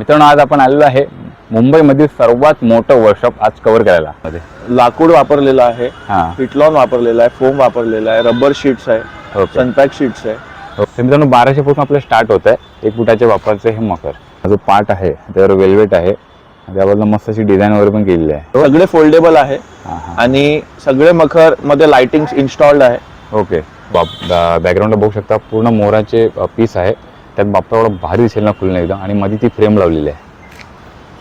मित्रांनो आज आपण आलेलो आहे मुंबईमधील सर्वात मोठं वर्कशॉप आज कव्हर करायला. मध्ये. लाकूड वापरलेलं आहे हां. फिटलॉन वापरलेला आहे फोम वापरलेला आहे रबर शीट्स आहे ओके. सनपॅक शीट्स आहे. तर मित्रांनो बाराशे पासून आपलं स्टार्ट होत आहे एक फुटाच्या वापरचे हे मकर. हा जो पार्ट आहे त्यावर वेल्वेट आहे. त्याबद्दल मस्त अशी डिझाईन वगैरे पण केलेली आहे. सगळे फोल्डेबल आहे हां हां. आणि सगळे मखरमध्ये लाइटिंग इन्स्टॉल्ड आहे. ओके. बॅकग्राऊंडला बघू शकता पूर्ण मोराचे पीस आहे. त्यात बाप्पा एवढं भारी दिसेल ना खुलून एकदम. आणि मध्ये ती फ्रेम लावलेली आहे.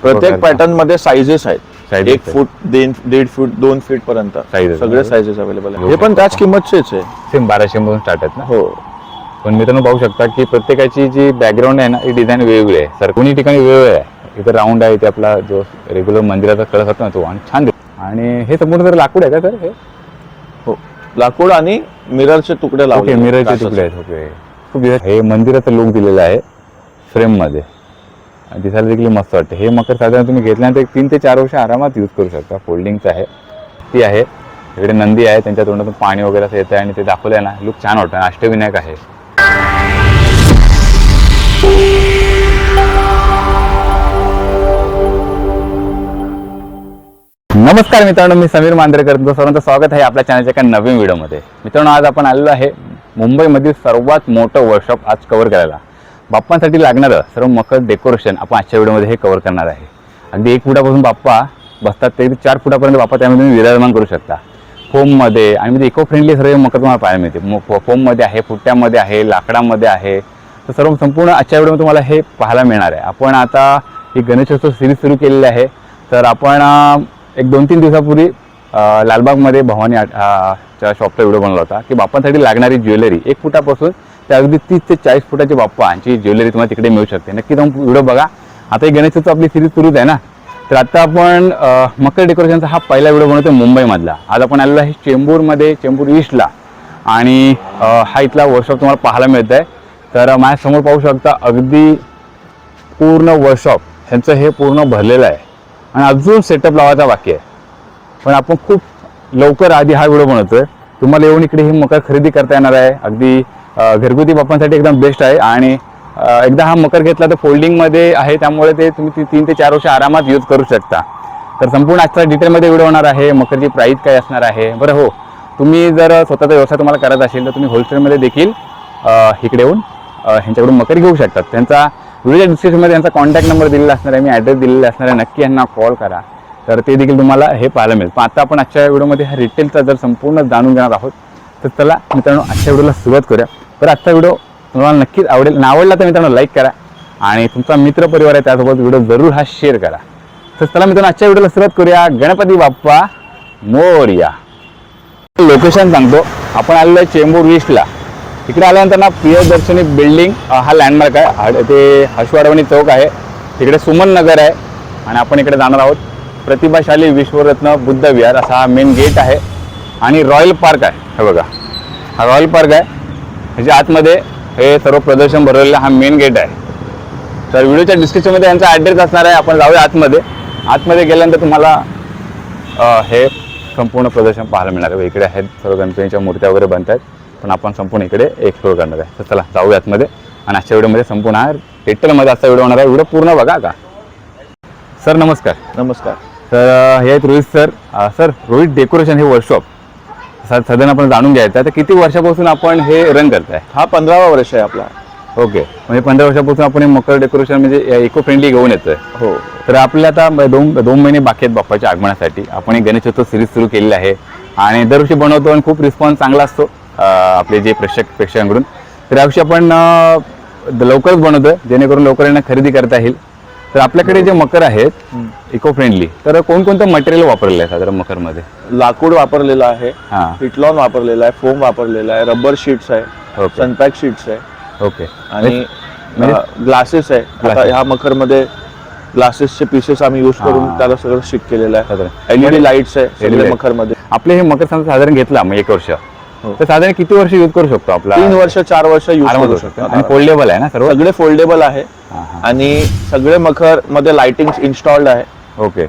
प्रत्येक. पॅटर्नमध्ये साइजेस आहेत. Sizes एक आहेत. फूट दीड दीड फूट दोन फीट पर्यंत. Sizes. सगळे साइजेस अवेलेबल आहे हो. हे पण त्याच किंमतचेच आहे. सेम बाराशे मधून स्टार्ट आहेत ना? हो. पण मित्रांनो पाहू शकता की प्रत्येकाची जी बॅकग्राऊंड आहे ना ही डिझाईन वेगवेगळी आहे. सर कोणी ठिकाणी वेगवेगळं आहे. इथं राऊंड आहे ते आपला जो रेग्युलर मंदिराचा कळस असतो ना तो आणि छान दिसतो आणि हे संपूर्ण तर लाकूड आहे का सर हे? हो. लाकूड आणि मिररचे तुकडे ओके लावले मिररचे. तुकडे आहेत. ओके खूप हे मंदिराचं लुक दिलेलं आहे फ्रेममध्ये आणि दिसायला देखील मस्त वाटते. हे मकर साधारण तुम्ही घेतल्यानंतर तीन ते चार वर्ष आरामात यूज करू शकता. फोल्डिंगचं आहे. ती आहे. इकडे नंदी आहे. त्यांच्या तोंडातून पाणी वगैरे असं येतं आणि ते दाखवलं आहे ना. लुक छान वाटतं. अष्टविनायक आहे. नमस्कार मित्रांनो. मी समीर मांद्रेकर. तुमचं सर्वांचं स्वागत आहे आपल्या चॅनलच्या एका नवीन व्हिडिओमध्ये मित्रांनो आज आपण आलेलो आहे मुंबईमधील सर्वात मोठं वर्कशॉप आज कवर करायला. बाप्पांसाठी लागणारं सर्व मकर डेकोरेशन आपण आजच्या व्हिडिओमध्ये हे कव्हर करणार आहे. अगदी एक फुटापासून बाप्पा बसतात ते चार फुटापर्यंत बाप्पा त्यामध्ये तुम्ही विराजमान करू शकता. फोममध्ये आणि म्हणजे इको फ्रेंडली सर्व मकर तुम्हाला पाहायला मिळते मो- फोममध्ये आहे फुट्ट्यामध्ये आहे लाकडामध्ये आहे. तर सर्व संपूर्ण आजच्या व्हिडिओमध्ये तुम्हाला हे पाहायला मिळणार आहे. आपण आता ही गणेशोत्सव सिरीज सुरू केलेली आहे. तर आपण एक दोन तीन दिवसापूर्वी लालबागमध्ये भवानी आट- च्या शॉपचा व्हिडिओ बनवला होता की बाप्पांसाठी लागणारी ज्वेलरी एक फुटापासून ते अगदी तीस ते चाळीस फुटाची बाप्पांची ज्वेलरी तुम्हाला तिकडे मिळू शकते. नक्की तुम्ही व्हिडिओ बघा. आता ही गणेशोत्सव आपली सिरीज सुरूच आहे ना? तर आता आपण मकर डेकोरेशनचा हा पहिला व्हिडिओ बनवतो मुंबईमधला. आज आपण आलेलो आहे चेंबूरमध्ये चेंबूर ईस्टला आणि हा इथला वर्कशॉप तुम्हाला पाहायला मिळत आहे तर माझ्यासमोर पाहू शकता अगदी पूर्ण वर्कशॉप ह्यांचं हे पूर्ण भरलेलं आहे. आणि अजून सेटअप लावायचा बाकी आहे. पण आपण खूप लवकर आधी हा व्हिडिओ बनवतोय. तुम्हाला येऊन इकडे ही मकर खरेदी करता येणार आहे. अगदी घरगुती बाप्पांसाठी एकदम बेस्ट आहे. आणि एकदा हा मकर घेतला तर फोल्डिंगमध्ये आहे. त्यामुळे ते तुम्ही तीन ते चार वर्ष आरामात यूज करू शकता. तर संपूर्ण आजचा डिटेलमध्ये व्हिडिओ होणार आहे. मकरची प्राईस काय असणार आहे? बरं हो. तुम्ही जर स्वतःचा व्यवसाय तुम्हाला करायचा असेल तर तुम्ही होलसेलमध्ये देखील इकडे येऊन ह्यांच्याकडून मकर घेऊ शकतात त्यांचा व्हिडिओच्या डिस्क्रिप्शनमध्ये यांचा कॉन्टॅक्ट नंबर दिलेला असणार आहे. मी ॲड्रेस दिलेला असणार आहे. नक्की यांना कॉल करा. तर ते देखील तुम्हाला हे पाहायला मिळेल. पण आता आपण आजच्या व्हिडिओमध्ये हा रिटेलचा जर संपूर्ण जाणून घेणार आहोत तर चला मित्रांनो आजच्या व्हिडिओला सुरुवात करूया. तर आजचा व्हिडिओ तुम्हाला नक्कीच आवडेल. ना आवडला तर मित्रांनो लाईक करा. आणि तुमचा मित्र परिवार आहे त्यासोबत व्हिडिओ जरूर हा शेअर करा. तर चला मित्रांनो आजच्या व्हिडिओला सुरुवात करूया. गणपती बाप्पा मोर्या. लोकेशन सांगतो. आपण आलेलो आहे चेंबूर ईस्टला इकडे आल्यानंतर ना प्रियदर्शनी बिल्डिंग हा लँडमार्क आहे. ते हर्षवाडवणी चौक आहे. तिकडे सुमन नगर आहे. आणि आपण इकडे जाणार आहोत. प्रतिभाशाली विश्वरत्न बुद्ध विहार असा हा मेन गेट आहे. आणि रॉयल पार्क आहे. हे बघा. हा रॉयल पार्क आहे. ह्याच्या आतमध्ये हे सर्व प्रदर्शन भरवलेलं हा मेन गेट आहे. तर व्हिडिओच्या डिस्क्रिप्शनमध्ये यांचा ॲड्रेस असणार आहे. आपण जाऊया आतमध्ये. आतमध्ये गेल्यानंतर तुम्हाला हे संपूर्ण प्रदर्शन पाहायला मिळणार आहे. इकडे आहेत सर्व गणपतीच्या मूर्त्या वगैरे बनत आहेत. पण आपण संपूर्ण इकडे एक्सप्लोर करणार आहे. तर चला जाऊया आतमध्ये. आणि आजच्या व्हिडिओमध्ये संपूर्ण आहे डिटेलमध्ये आजचा व्हिडिओ होणार आहे. व्हिडिओ पूर्ण बघा का? सर नमस्कार. नमस्कार. तर हे आहेत Rohit sir. Sir Rohit decoration हे वर्कशॉप साधारण आपण जाणून घ्यायचं आहे. तर किती वर्षापासून आपण हे रन करताय? हा पंधरावा वर्ष आहे आपला. ओके. म्हणजे पंधरा वर्षापासून आपण हे मकर डेकोरेशन म्हणजे इको फ्रेंडली घेऊन येतोय. हो. तर आपल्या आता दोन दोन महिने बाकी आहेत बाप्पाच्या आगमनासाठी. आपण एक गणेशोत्सव सिरीज सुरू केलेली आहे. आणि दरवर्षी बनवतो आणि खूप रिस्पॉन्स चांगला असतो आपले जे प्रेक्षक प्रेक्षकांकडून. तर यावर्षी आपण लवकरच बनवतोय. जेणेकरून लवकर यांना खरेदी करता येईल. तर आपल्याकडे जे मकर आहेत इको फ्रेंडली तर कोणकोणतं मटेरियल वापरलेलं आहे साधारण मकरमध्ये? लाकूड वापरलेलं आहे फिटलॉन वापरलेला आहे फोम वापरलेला आहे रबर शीट्स आहे सनपॅक शीट्स आहे. ओके आणि म्हणजे- ग्लासेस आहे. आता Glasses. ह्या मखरमध्ये ग्लासेसचे पीसेस आम्ही यूज करून. त्याला सगळं शिक केलेलं आहे. साधारण. एलईडी लाईट्स आहे सगळे light. मखरमध्ये आपले हे मकर साधारण घेतला मग एक वर्ष. तर साधारण किती वर्ष यूज करू शकतो आपला? तीन वर्ष चार वर्ष यूज करू शकतो. आणि फोल्डेबल आहे ना सर्व? सगळे फोल्डेबल आहे. हां हां. आणि सगळे मखरमध्ये लाइटिंग इन्स्टॉल्ड आहे. ओके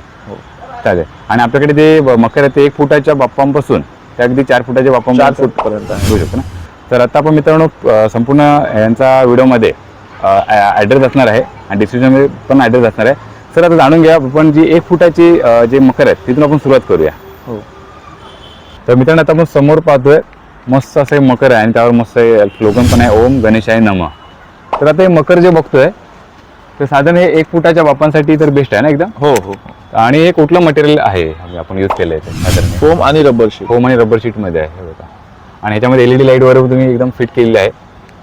चालेल. आणि आपल्याकडे ते मकर आहे ते एक फुटाच्या बाप्पांपासून ते अगदी चार फुटाच्या चार बाप्पांपासून फूट पर्यंत घेऊ शकतो ना? तर आता आपण मित्रांनो संपूर्ण यांचा व्हिडिओमध्ये ॲड्रेस असणार आहे आणि डिस्क्रिप्शनमध्ये पण ॲड्रेस असणार आहे. सर आता जाणून घ्या आपण जी एक फुटाची जे मकर आहेत तिथून आपण सुरुवात करूया. हो. तर मित्रांनो आता आपण समोर पाहतोय मस्त असं मकर आहे आणि त्यावर मस्त स्लोगन पण आहे. ओम गणेशाय नम. तर आता हे मकर जे बघतोय ते साधारण हे एक फुटाच्या बापांसाठी तर बेस्ट आहे ना एकदम? हो हो. आणि हे कुठलं मटेरियल आहे? आपण यूज केलं आहे ते साधारण. फोम आणि रबर शीट फोम आणि रबर शीटमध्ये आहे हे बघा. आणि ह्याच्यामध्ये एल ई डी लाइट वगैरे तुम्ही एकदम फिट केलेली आहे.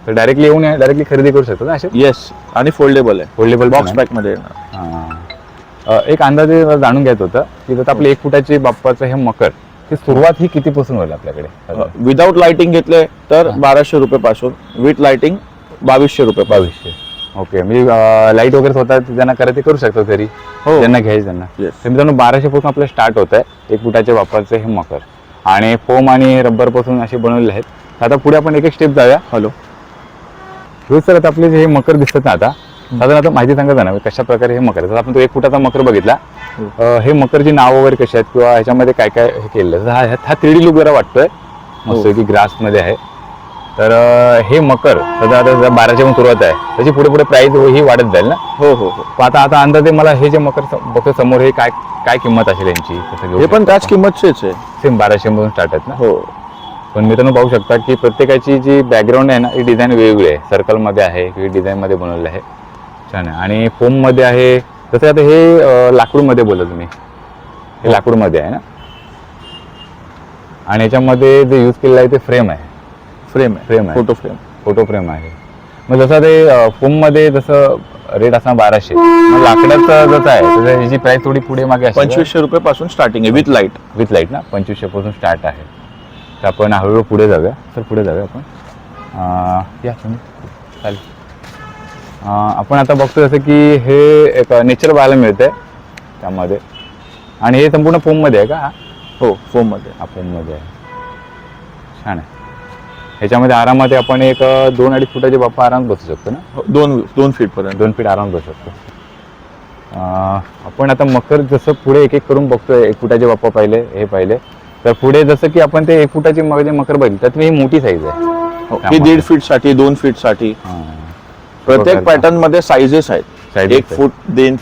तर डायरेक्टली येऊन डायरेक्टली खरेदी करू शकतो ना असे येस आणि फोल्डेबल आहे. फोल्डेबल बॉक्स पॅकमध्ये येणार. एक अंदाजे जाणून घ्यायचं होतं की जर आपले एक फुटाचे बाप्पाचं हे मकर ही सुरुवात ही कितीपासून होईल आपल्याकडे? विदाऊट लाइटिंग घेतले तर बाराशे रुपये पासून विथ लाइटिंग बावीसशे रुपये. बावीसशे. ओके म्हणजे लाइट वगैरे स्वतः ज्यांना करायचं ते करू शकतो घरी हो. ज्यांना घ्यायचं त्यांना. तर मित्रांनो बाराशे पासून आपलं स्टार्ट होत आहे एक फुटाच्या वापरचे हे मकर. आणि फोम आणि रबरपासून असे बनवलेले आहेत. तर आता पुढे आपण एक एक स्टेप जाऊया. हॅलो रोज सर आता आपले जे हे मकर दिसतात ना आता साधारण आता माहिती सांगा ना कशा प्रकारे हे मकर आपण तो एक फुटाचा मकर बघितला. हो. हे मकरची नाव वगैरे कशी आहेत किंवा ह्याच्यामध्ये काय काय हे. तर हा हा थ्री डी लुक जरा वाटतोय मस्त हो. की ग्रासमध्ये आहे. तर हे मकर सध्या आता बाराशे पण सुरुवात आहे. त्याची पुढे पुढे प्राइस ही वाढत जाईल ना? हो हो हो. आता आता अंदाजे मला हे जे मकर बघतो समोर हे काय काय किंमत असेल यांची? हे पण त्याच किंमतचेच आहे. सेम बाराशे मधून स्टार्ट आहेत ना? हो. पण मित्रांनो पाहू शकता की प्रत्येकाची जी बॅकग्राऊंड आहे ना ही डिझाईन वेगवेगळी आहे. सर्कलमध्ये आहे किंवा डिझाईनमध्ये बनवलेलं आहे. छान आहे. आणि फोममध्ये आहे तसं आता हे लाकूडमध्ये बोलला तुम्ही. हे लाकूडमध्ये आहे ना? आणि याच्यामध्ये जे यूज केलेलं आहे ते फ्रेम आहे. फ्रेम आहे. Frame आहे. Photo frame. फोटो फ्रेम आहे. मग जसं ते फोममध्ये जसं रेट असणार बाराशे. लाकडाचं जसं आहे तसं ह्याची प्राईस थोडी पुढे मागे पंचवीसशे रुपये पासून स्टार्टिंग आहे विथ लाइट विथ लाइट ना? पंचवीसशे पासून स्टार्ट आहे. तर आपण हळूहळू पुढे जाऊया. सर पुढे जाऊया आपण. या तुम्ही. चालेल. आपण आता बघतो जसं की हे एक नेचर पाहायला मिळतंय त्यामध्ये. आणि हे संपूर्ण फोममध्ये आहे का? हा? हो फोममध्ये. हा फोममध्ये आहे. छान आहे. ह्याच्यामध्ये आरामात आपण एक दोन अडीच फुटाचे बाप्पा आरामात बसू शकतो ना? हो, दोन दोन फीट पर्यंत. दोन फीट आरामात बसू शकतो. आपण आता मकर जसं पुढे एक एक करून बघतोय एक फुटाचे बाप्पा पाहिले हे पाहिले. तर पुढे जसं की आपण ते एक फुटाची मकर बघितली त्यात ही मोठी साईज आहे. हो, ही. दीड फीटसाठी दोन फीटसाठी. हां. प्रत्येक. पॅटर्नमध्ये साईजेस आहेत एक. फूट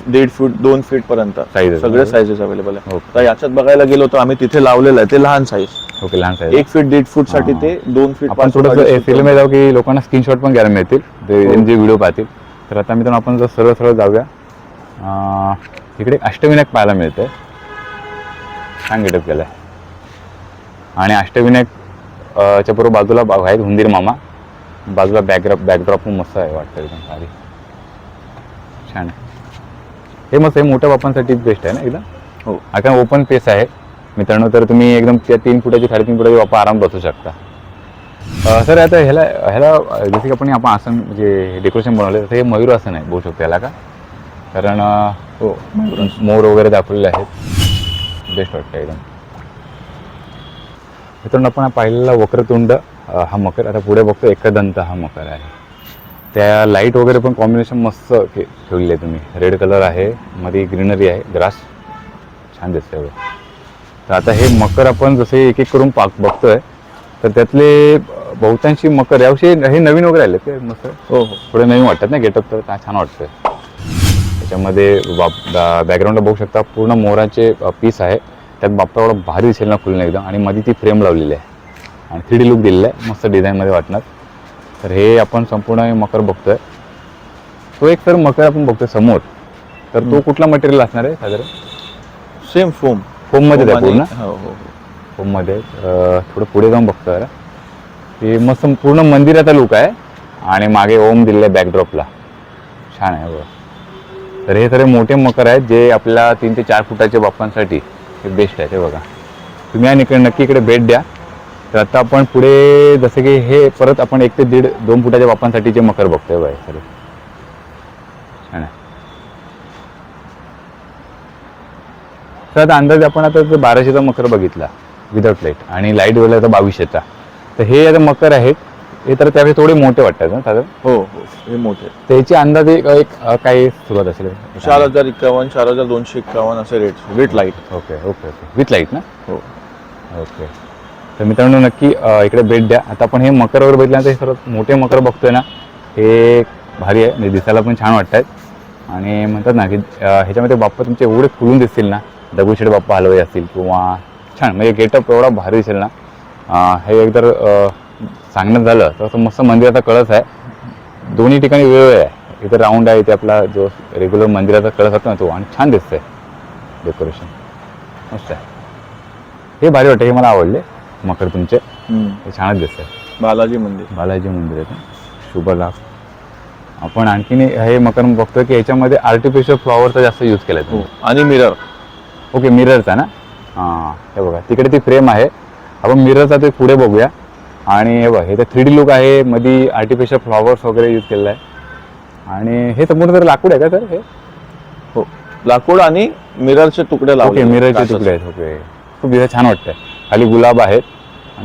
दीड फूट दोन फीट पर्यंत. सगळे साईजेस अवेलेबल आहे. तर याच्यात बघायला गेलो तर आम्ही तिथे लावलेलं आहे ते लहान साईज ओके लहान साईज एक फीट दीड फूटसाठी हा. ते दोन फीट आपण थोडंसं फिल्म जाऊ की लोकांना स्क्रीनशॉट पण घ्यायला मिळतील हो. जे व्हिडिओ पाहतील तर आता मित्रांनो आपण जर सरळ सरळ जाऊया अं, इकडे अष्टविनायक पाहायला मिळतंय छान गेटअप केलाय आणि अष्टविनायक च्या बरोबर बाजूला आहेत हुंदीर मामा बाजूला बॅकड्रॉप बॅकड्रॉप पण मस्त आहे वाटतं एकदम भारी. छान आहे. हे मस्त आहे मोठ्या बापांसाठी बेस्ट आहे ना एकदम? हो. हा कारण ओपन पेस आहे. मित्रांनो तर तुम्ही एकदम त्या तीन फुटाची साडेतीन फुटाची बापा आराम बसू शकता. सर आता ह्याला ह्याला जसं की आपण आपण आसन म्हणजे डेकोरेशन बनवलं तर हे मयूर आसन आहे बोलू शकतो याला का? कारण हो मोर वगैरे दाखवलेले आहेत. बेस्ट वाटतं एकदम. मित्रांनो आपण हा पाहिलेला वक्रतुंड हा मकर आता पुढे बघतो एकदंत हा मकर आहे. त्या लाइट वगैरे पण कॉम्बिनेशन मस्त ठेवलेली आहे तुम्ही. रेड कलर आहे मध्ये ग्रीनरी आहे ग्रास छान दिसतंय बघ. तर आता हे मकर आपण जसे एक एक करून पाक बघतोय तर त्यातले बहुतांशी मकर याविषयी हे नवीन वगैरे आले ते मस्त? हो हो. थोडे नवीन वाटतात ना गेटअप तर काय छान वाटतंय. त्याच्यामध्ये बॅकग्राऊंडला बघू शकता पूर्ण मोराचे पीस आहे. त्यात बाप्पा एवढा भारी दिसेल ना फुलून एकदम. आणि मध्ये ती फ्रेम लावलेली आहे. आणि थ्री डी लुक दिलेला आहे. मस्त डिझाईनमध्ये वाटणार. तर हे आपण संपूर्ण हे मकर बघतोय. तो एक तर मकर आपण बघतोय समोर. तर तो कुठला मटेरियल असणार आहे साधारण? सेम फोम फोममध्ये आहे पूर्ण? हो हो होममध्ये अं, थोडं पुढे जाऊन बघतो जरा. ते मस्त पूर्ण मंदिराचा लुक आहे. आणि मागे ओम दिलेलं आहे बॅकड्रॉपला छान आहे बघा. तर हे सगळे मोठे मकर आहेत जे आपल्याला तीन ते चार फुटाच्या बाप्पांसाठी हे बेस्ट आहे ते बघा. तुम्ही आणि इकडे नक्की इकडे भेट द्या. तर आता आपण पुढे जसं की हे परत आपण एक ते दीड दोन फुटाच्या बाप्पांसाठीचे मकर बघतोय बाय सर छान आहे. तर आता अंदाजे आपण आता बाराशेचा मकर बघितला विदाउट लाइट आणि लाइट वेळेला तर बावीसशेचा. तर हे आता मकर आहेत. हे तर त्यावेळी थोडे मोठे वाटतात ना साधारण? हो हो हे मोठे. त्याची अंदाजे एक एक, काय सुरुवात असेल? चार हजार एक्कावन्न चार हजार दोनशे एक्कावन्न असे rate with light okay okay okay with light ना? हो. ओके तर मित्रांनो नक्की इकडे भेट द्या. आता आपण हे मकर वगैरे बघितल्यानंतर हे सर्वात मोठे मकर बघतोय ना हे भारी आहे. म्हणजे दिसायला पण छान वाटत आहेत आणि म्हणतात ना की ह्याच्यामध्ये बाप्पा तुमचे एवढे फुलून दिसतील ना दगडूशेठ बाप्पा हलवाई असतील किंवा छान म्हणजे गेटअप एवढा भारी दिसेल ना. हे एकतर अं, सांगण्यात झालं तर असं मस्त मंदिराचा कळस आहे. दोन्ही ठिकाणी वेगवेगळे आहे. इथं राऊंड आहे इथे आपला जो रेग्युलर मंदिराचा कळस असतो ना तो आणि छान दिसतंय. डेकोरेशन मस्त आहे. हे भारी वाटतं हे मला आवडले. मकर तुमचे. हे छानच दिसतंय. बालाजी मंदिर. बालाजी मंदिर आहे ते. शुभ लाभ. आपण आणखीन हे मकर बघतोय की याच्यामध्ये आर्टिफिशियल फ्लॉवरचा जास्त यूज केला आहे आणि मिरर ओके मिररचा ना? हां हे बघा. तिकडे ती फ्रेम आहे. आपण मिररचा ते पुढे बघूया. आणि हे बघ हे तर थ्री डी लुक आहे. मध्ये आर्टिफिशियल फ्लॉवर्स वगैरे यूज केलेलं आहे आणि हे संपूर्ण तर लाकूड आहे का सर हे? हो. लाकूड आणि मिररचे तुकडे लावले मिररचे. तुकडे आहेत. ओके. खूप छान वाटतंय. खाली गुलाब आहेत.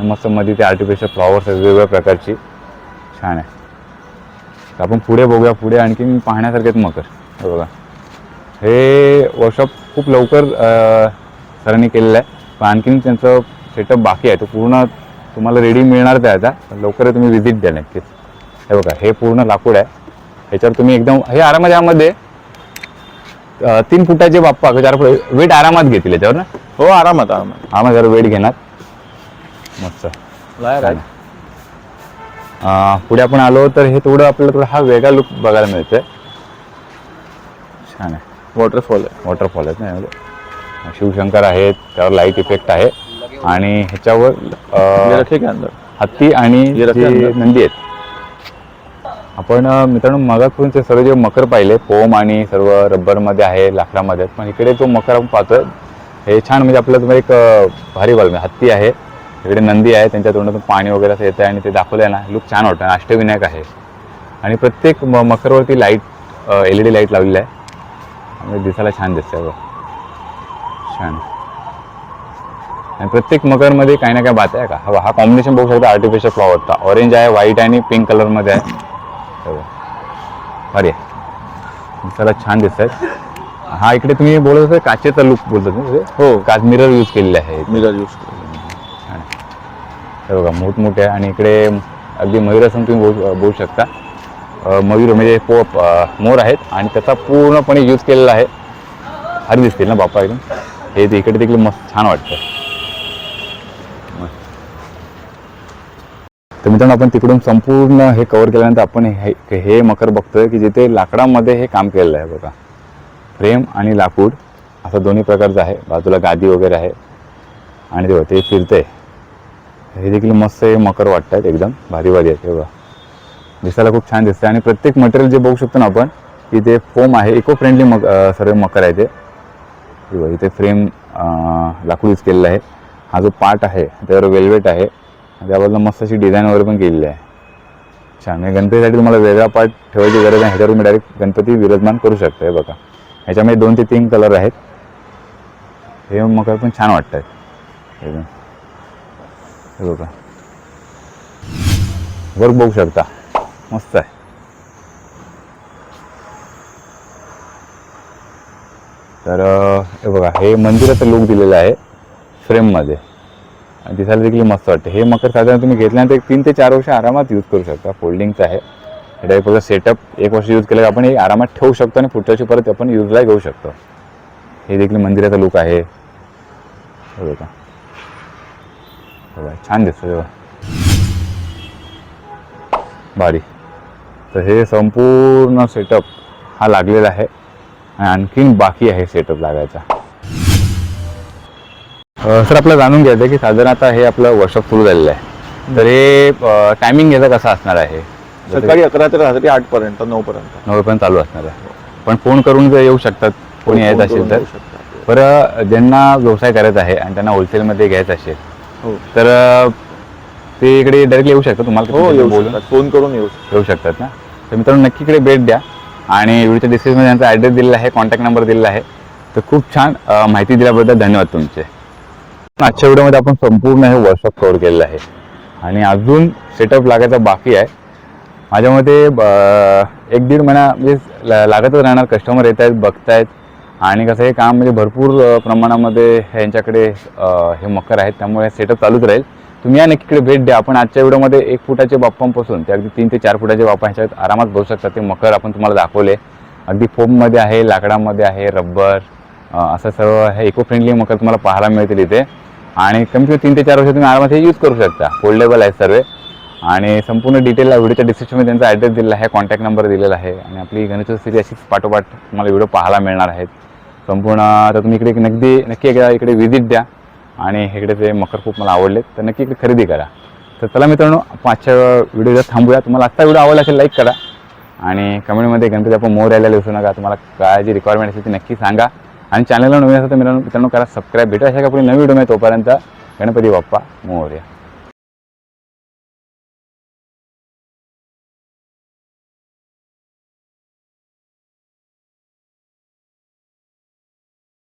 मस्त मध्ये ते आर्टिफिशियल फ्लॉवर्स आहेत वेगवेगळ्या प्रकारची. छान आहे. तर आपण पुढे बघूया पुढे आणखीन पाहण्यासारखे आहेत मकर. हे बघा. हे वर्कशॉप खूप लवकर सरांनी केलेलं आहे. पण आणखीन त्यांचं सेटअप बाकी आहे. तो पूर्ण तुम्हाला रेडी मिळणार त्या आता. लवकर तुम्ही व्हिजिट द्या नक्कीच. हे बघा हे पूर्ण लाकूड आहे. ह्याच्यावर तुम्ही एकदम हे आरामात यामध्ये तीन फुटाचे बाप्पा चार फुट वेट आरामात घेतील याच्यावर ना? हो आरामात आरामात. आरामात जरा वेट घेणार. मस्त. आहे. पुढे आपण आलो तर हे थोडं आपल्याला थोडा हा वेगळा लुक बघायला मिळतोय छान आहे. वॉटरफॉल आहे. वॉटरफॉल आहेत ना शिवशंकर आहेत त्यावर लाइट इफेक्ट आहे. आणि ह्याच्यावर ये अं, रखे के अंदर. हत्ती आणि. नंदी आहेत. आपण मित्रांनो मगापासून ते सर्व जे मकर पाहिले फोम आणि सर्व रब्बरमध्ये आहे लाकडामध्ये आहेत पण इकडे जो मकर आपण पाहतोय हे छान म्हणजे आपलं तुम्हाला एक भारी बघ हत्ती आहे इकडे नंदी आहे त्यांच्या तोंडातून पाणी वगैरे असं येतं आहे आणि ते दाखवलं आहे ना लुक छान वाटतं आणि अष्टविनायक आहे. आणि प्रत्येक म- मकरवरती light L E D light लावलेली आहे. आणि दिसायला छान दिसतंय बघ. छान. आणि प्रत्येक मकरमध्ये काही ना काही बात आहे का? हा हा कॉम्बिनेशन बघू शकता आर्टिफिशियल फ्लॉवरचा ऑरेंज आहे व्हाईट आणि पिंक कलरमध्ये आहे. आहे दिसायला छान दिसत आहेत हा इकडे तुम्ही बोलत होते काचेचा लुक बोलतात ना ते? हो. काच मिरर यूज केलेले आहे? मिरर यूज आहे. हे बघा मोठमोठे आहे आणि इकडे अगदी मयूरासन तुम्ही बोलू बोलू शकता. मयूर म्हणजे पो मोर आहेत आणि त्याचा पूर्णपणे यूज केलेला आहे. हरी दिसतील ना बापा एकदम? हे ते इकडे देखील मस्त छान वाटतं तर मित्रांनो आपण तिकडून संपूर्ण हे कवर केल्यानंतर आपण हे हे मकर बघतोय की जिथे लाकडामध्ये हे काम केलेलं आहे बघा. फ्रेम आणि लाकूड असं दोन्ही प्रकारचं आहे. बाजूला गादी वगैरे आहे. आणि ते बघा, ते फिरतंय हे देखील मस्त हे मकर वाटतात एकदम. भारी भारी आहेत हे बघा. दिसायला खूप छान दिसतं आणि प्रत्येक मटेरियल जे बघू शकतो ना आपण इथे फोम आहे इको फ्रेंडली मग सर्व मकर आहे ते. इथे फ्रेम लाकूड यूज केलेलं आहे. हा जो पार्ट आहे त्यावर वेल्वेट आहे. त्याबद्दल त्या बाजूला मस्त अशी डिझाईन वगैरे पण केलेली आहे. छान म्हणजे गणपतीसाठी तुम्हाला वेगळा पार्ट ठेवायची गरज नाही. ह्याच्यावर तुम्ही डायरेक्ट गणपती विराजमान करू शकता हे बघा. ह्याच्यामध्ये दोन ते तीन कलर आहेत. हे मकर पण छान वाटत आहेत. एकदम हे बघा वर्क बघू शकता. मस्त आहे. तर हे बघा हे मंदिराचं लुक दिलेलं आहे फ्रेममध्ये. आणि दिसायला देखील मस्त वाटते. हे मकर साधारण तुम्ही घेतल्यानंतर एक तीन ते चार वर्ष आरामात यूज करू शकता. फोल्डिंगचं आहे. हे डायरेक्ट सेटअप एक वर्ष यूज केलं आपण हे आरामात ठेवू शकतो आणि पुढच्याशी परत आपण यूजला घेऊ शकतो. हे देखील मंदिराचा लुक आहे. बघा. हे बघा, छान दिसतं हे बघा. भारी. तर हे संपूर्ण सेटअप हा लागलेला आहे. आणि आणखीन बाकी आहे सेटअप लागायचा. सर आपल्याला जाणून घ्यायचं की साधारण आता हे आपलं वर्कशॉप सुरू झालेलं आहे. तर हे टायमिंग याचा कसा असणार आहे? सकाळी अकरा ते रात्री आठ पर्यंत नऊ पर्यंत. नऊपर्यंत चालू असणार आहे. पण फोन करून जर येऊ शकतात. कोणी यायचं असेल तर. बरं ज्यांना व्यवसाय करायचा आहे आणि त्यांना होलसेलमध्ये घ्यायचं असेल हो. तर ते इकडे डायरेक्टली येऊ शकतात तुम्हाला हो येऊ बोलून? शकतात. फोन करून येऊ. येऊ शकतात ना? तर मित्रांनो नक्की इकडे भेट द्या. आणि व्हिडिओच्या डिस्क्रिप्शनमध्ये त्यांचा ॲड्रेस दिलेला आहे कॉन्टॅक्ट नंबर दिलेला आहे. तर खूप छान माहिती दिल्याबद्दल धन्यवाद तुमचे. आजच्या व्हिडिओमध्ये आपण संपूर्ण हे वर्कशॉप कव्हर केलेलं आहे. आणि अजून सेटअप लागायचा बाकी आहे. माझ्या मते ब- एक दीड महिना म्हणजे लागतच राहणार. कस्टमर येत आहेत बघतायत. आणि कसं हे काम म्हणजे भरपूर प्रमाणामध्ये ह्यांच्याकडे हे मकर आहेत. त्यामुळे सेटअप चालूच राहील. तुम्ही या नक्कीकडे भेट द्या. आपण आजच्या व्हिडिओमध्ये एक फुटाचे बाप्पांपासून ते अगदी तीन ते चार फुटाचे बाप्पा ह्याच्यात आरामात बसू शकतात. ते मकर आपण तुम्हाला दाखवले. अगदी फोममध्ये आहे लाकडामध्ये आहे रब्बर असं सर्व हे इको फ्रेंडली मकर तुम्हाला पाहायला मिळतील इथे. आणि कमीत कमी तीन ते चार वर्ष तुम्ही आरामात हे यूज करू शकता. फोल्डेबल आहेत सर्व. आणि संपूर्ण डिटेल व्हिडिओच्या डिस्क्रिप्शनमध्ये त्यांचा ॲड्रेस दिलेला आहे कॉन्टॅक्ट नंबर दिलेला आहे. आणि आपली गणेशोत्सवची अशीच पाठोपाठ तुम्हाला व्हिडिओ पाहायला मिळणार आहेत. संपूर्ण तर तुम्ही इकडे नगदी नक्की एकदा इकडे व्हिजिट द्या. आणि इकडे ते मकर खूप मला आवडले तर नक्की इकडे खरेदी करा. तर चला मित्रांनो पाचशे आजच्या व्हिडिओ जर थांबूया. तुम्हाला आजचा व्हिडिओ आवडला असेल लाईक करा. आणि कमेंटमध्ये गणपती आपण मोर यायला विसरू नका. तुम्हाला काय जी रिक्वायरमेंट असेल ती नक्की सांगा. आणि चॅनलला नवीन असेल तर मित्रांनो मित्रांनो करा. सबस्क्राईब भेटू अशा का पुढे नवीन व्हिडिओ मिळेल तोपर्यंत गणपती बाप्पा मोर्या